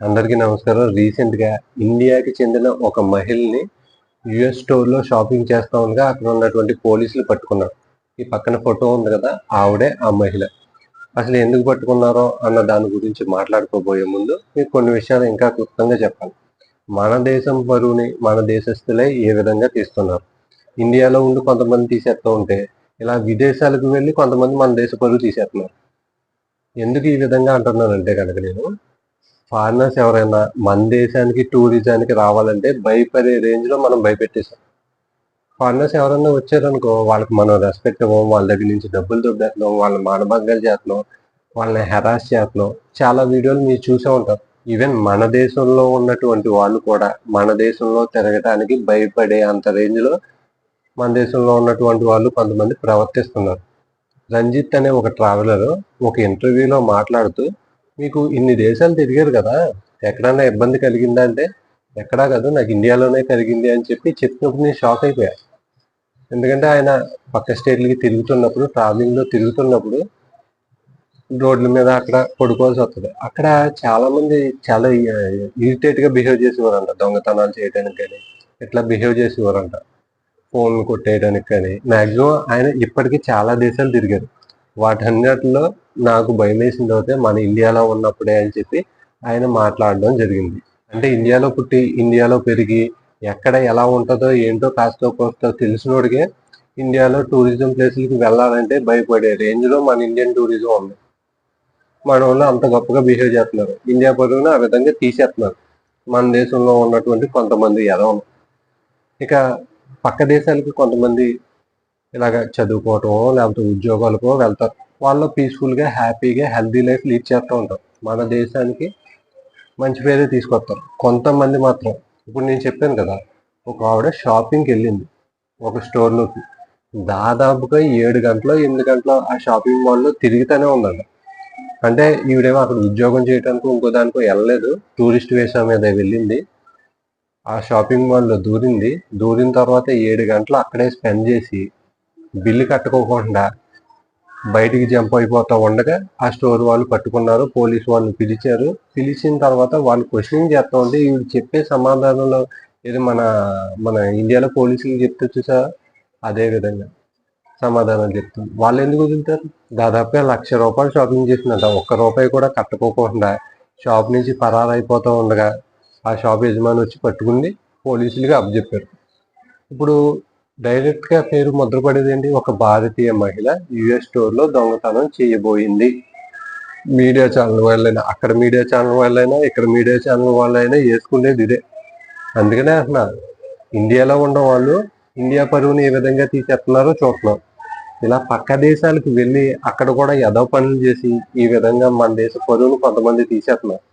అందరికీ నమస్కారం. రీసెంట్గా ఇండియాకి చెందిన ఒక మహిళని యుఎస్ స్టోర్లో షాపింగ్ చేస్తా ఉండగా అక్కడ ఉన్నటువంటి పోలీసులు పట్టుకున్నారు. ఈ పక్కన ఫోటో ఉంది కదా ఆవిడే ఆ మహిళ. అసలు ఎందుకు పట్టుకున్నారో అన్న దాని గురించి మాట్లాడుకోబోయే ముందు మీకు కొన్ని విషయాలు ఇంకా క్లుప్తంగా చెప్పాలి. మన దేశం పరువుని మన దేశస్తులే ఏ విధంగా తీస్తున్నారు? ఇండియాలో ఉండి కొంతమంది తీసేస్తూ ఉంటే ఇలా విదేశాలకు వెళ్ళి కొంతమంది మన దేశ పరువు తీసేస్తున్నారు. ఎందుకు ఈ విధంగా అంటున్నానంటే కనుక నేను ఫారినర్స్ ఎవరైనా మన దేశానికి టూరిజానికి రావాలంటే భయపడే రేంజ్లో మనం భయపెట్టేసాం ఫారినర్స్ ఎవరైనా వచ్చారనుకో వాళ్ళకి మనం రెస్పెక్ట్ ఇవ్వం వాళ్ళ దగ్గర నుంచి డబ్బులు దొబ్బేస్తున్నాం వాళ్ళని మానభంగాలు చేస్తున్నాం వాళ్ళని హెరాస్ చేస్తున్నాం. చాలా వీడియోలు మీరు చూసే ఉంటారు. ఈవెన్ మన దేశంలో ఉన్నటువంటి వాళ్ళు కూడా మన దేశంలో తిరగటానికి భయపడే అంత రేంజ్లో మన దేశంలో ఉన్నటువంటి వాళ్ళు కొంతమంది ప్రవర్తిస్తున్నారు. రంజిత్ అనే ఒక ట్రావెలర్ ఒక ఇంటర్వ్యూలో మాట్లాడుతూ మీకు ఇన్ని దేశాలు తిరిగారు కదా ఎక్కడన్నా ఇబ్బంది కలిగిందా అంటే ఎక్కడా కాదు నాకు ఇండియాలోనే కలిగింది అని చెప్పి చెప్పినప్పుడు నేను షాక్ అయిపోయా. ఎందుకంటే ఆయన పక్క స్టేట్లకి తిరుగుతున్నప్పుడు ట్రావెలింగ్లో తిరుగుతున్నప్పుడు రోడ్ల మీద అక్కడ పడుకోవాల్సి వస్తుంది. అక్కడ చాలా మంది చాలా ఇరిటేట్గా బిహేవ్ చేసేవారంట. దొంగతనాలు చేయడానికి కానీ ఇట్లా బిహేవ్ చేసేవారంట. ఫోన్ కొట్టేయడానికి కానీ మాక్సిమం ఆయన ఇప్పటికీ చాలా దేశాలు తిరిగారు. వాటన్నిటిలో నాకు భయం వేసింది అయితే మన ఇండియాలో ఉన్నప్పుడే అని చెప్పి ఆయన మాట్లాడడం జరిగింది. అంటే ఇండియాలో పుట్టి ఇండియాలో పెరిగి ఎక్కడ ఎలా ఉంటుందో ఏంటో కాస్తో కోస్తో తెలిసినోడికే ఇండియాలో టూరిజం ప్లేసులకి వెళ్ళాలంటే భయపడే రేంజ్లో మన ఇండియన్ టూరిజం ఉంది. మన వాళ్ళు అంత గొప్పగా బిహేవ్ చేస్తున్నారు. ఇండియా పరుగున ఆ విధంగా తీసేస్తున్నారు. మన దేశంలో ఉన్నటువంటి కొంతమంది ఎదవలు ఇక పక్క దేశాలకి కొంతమంది ఇలాగ చదువుకోవటమో లేకపోతే ఉద్యోగాలకో వెళ్తారు. వాళ్ళు పీస్ఫుల్గా హ్యాపీగా హెల్దీ లైఫ్ లీడ్ చేస్తూ ఉంటారు. మన దేశానికి మంచి పేరు తీసుకొస్తారు. కొంతమంది మాత్రం ఇప్పుడు నేను చెప్పాను కదా ఒక ఆవిడ షాపింగ్కి వెళ్ళింది ఒక స్టోర్లోకి దాదాపుగా ఏడు గంటలు ఎనిమిది గంటలు ఆ షాపింగ్ మాల్లో తిరుగుతూనే ఉందండి అంటే ఈవిడేమో అక్కడ ఉద్యోగం చేయడానికి ఇంకో దానికో వెళ్ళలేదు. టూరిస్ట్ వేసా మీద వెళ్ళింది. ఆ షాపింగ్ మాల్లో దూరింది. దూరిన తర్వాత ఏడు గంటలు అక్కడే స్పెండ్ చేసి బిల్లు కట్టుకోకుండా బయటికి జంప్ అయిపోతూ ఉండగా ఆ స్టోర్ వాళ్ళు పట్టుకున్నారు పోలీసు వాళ్ళు పిలిచారు. పిలిచిన తర్వాత వాళ్ళు క్వశ్చనింగ్ చేస్తా ఉంటే ఈవిడ చెప్పే సమాధానంలో ఇది మన మన ఇండియాలో పోలీసులు చెప్తే చూసా? అదే విధంగా సమాధానం చెప్తుంది వాళ్ళు ఎందుకు వదులుతారు? దాదాపుగా లక్ష రూపాయలు షాపింగ్ చేసినట్ట ఒక్క రూపాయి కూడా కట్టుకోకుండా షాప్ నుంచి పరారైపోతూ ఉండగా ఆ షాప్ యజమాని వచ్చి పట్టుకుంది. పోలీసులుగా అప్పచెప్పారు. ఇప్పుడు డైరెక్ట్గా పేరు ముద్రపడేదండి ఒక భారతీయ మహిళ యుఎస్ స్టోర్లో దొంగతనం చేయబోయింది. మీడియా ఛానల్ వాళ్ళైనా అక్కడ మీడియా ఛానల్ వాళ్ళైనా ఇక్కడ మీడియా ఛానల్ వాళ్ళైనా వేసుకునేది ఇదే. అందుకనే అంటున్నా ఇండియాలో ఉన్న వాళ్ళు ఇండియా పరువుని ఏ విధంగా తీసేస్తున్నారో చూస్తున్నాం. ఇలా పక్క దేశాలకు వెళ్ళి అక్కడ కూడా ఎదో పనులు చేసి ఈ విధంగా మన దేశ పరువును కొంతమంది తీసేస్తున్నారు.